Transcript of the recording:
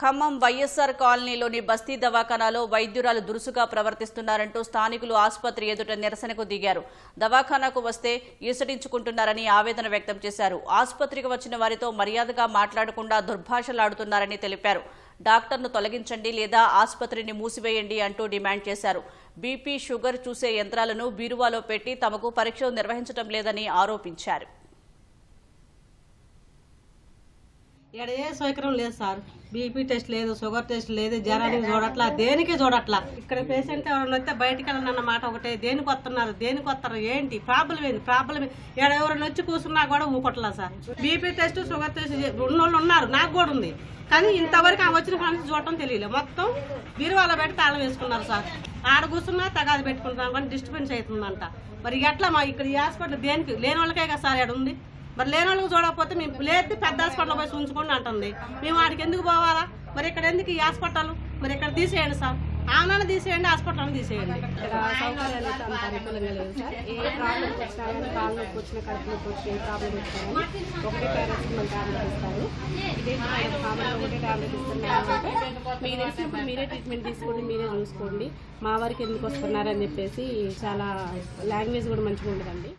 ఖమ్మం వైఎస్ఆర్ కాలనీలోని బస్తీ దవాఖానాలో వైద్యురాలు దురుసుగా ప్రవర్తిస్తున్నారంటూ స్థానికులు ఆసుపత్రి ఎదుట నిరసనకు దిగారు. దవాఖానాకు వస్తే ఈసడించుకుంటున్నారని ఆవేదన వ్యక్తం చేశారు. ఆసుపత్రికి వచ్చిన వారితో మర్యాదగా మాట్లాడకుండా దుర్భాషలాడుతున్నారని తెలిపారు. డాక్టర్ను తొలగించండి లేదా ఆసుపత్రిని మూసివేయండి అంటూ డిమాండ్ చేశారు. బీపీ షుగర్ చూసే యంత్రాలను బీరువాలో పెట్టి తమకు పరీక్షలు నిర్వహించడం లేదని ఆరోపించారు. ఇక్కడ ఏ సౌకర్యం లేదు సార్. బీపీ టెస్ట్ లేదు షుగర్ టెస్ట్ లేదు జ్వరానికి చూడట్లా దేనికి చూడట్లా? ఇక్కడ పేషెంట్ ఎవరైనా వస్తే బయటికి వెళ్ళనన్న మాట ఒకటే దేనికి వస్తున్నారు దేనికి వస్తారు ఏంటి ప్రాబ్లం ఏంటి ప్రాబ్లం ఇక్కడ ఎవరైనా వచ్చి కూర్చున్నా కూడా ఊపట్లా sir. BP test sugar test ఉన్నోళ్ళు ఉన్నారు నాకు కూడా ఉంది. కానీ ఇంతవరకు ఆ వచ్చిన ఫ్రెండ్స్ చూడటం తెలియలేదు. మొత్తం బీరువాలో పెట్టి తాళం వేసుకున్నారు సార్. ఆడ కూర్చున్నా తగాది పెట్టుకుంటున్నాం కానీ డిస్టర్బెన్స్ అవుతుందంట. మరి ఎట్లా మా ఇక్కడ ఈ హాస్పిటల్ దేనికి? లేని వాళ్ళకే కదా సార్ ఇక్కడ ఉంది. మరి లేని వాళ్ళకి చూడకపోతే మేము లేదు పెద్ద హాస్పిటల్ పోయి ఉంచుకోండి అంటుంది. మేము వాడికి ఎందుకు పోవాలా? మరి ఇక్కడ ఎందుకు ఈ హాస్పిటల్? మరి ఇక్కడ తీసేయండి సార్. ఆమెను తీసేయండి హాస్పిటల్ తీసేయండి. ఇక్కడ సౌకర్యాలు అయితే అంత అనుకూలంగా లేవు సార్. ఏ ప్రాబ్లం వచ్చినా కానీ కాళ్ళు నొప్పి వచ్చిన కడుపు నొప్పి వచ్చిన ఏ ప్రాబ్లం వచ్చినా కానీ ఒకటే పారాసిటమాల్ టాబ్లెట్ ఇస్తారు ఇదే ఒకటే ఇస్తున్నారు అంటే మీకు తెలిసినప్పుడు మీరే ట్రీట్మెంట్ తీసుకోండి మీరే చూసుకోండి. మా వారికి ఎందుకు వస్తున్నారని చెప్పేసి చాలా లాంగ్వేజ్ కూడా మంచిగా ఉండదండి.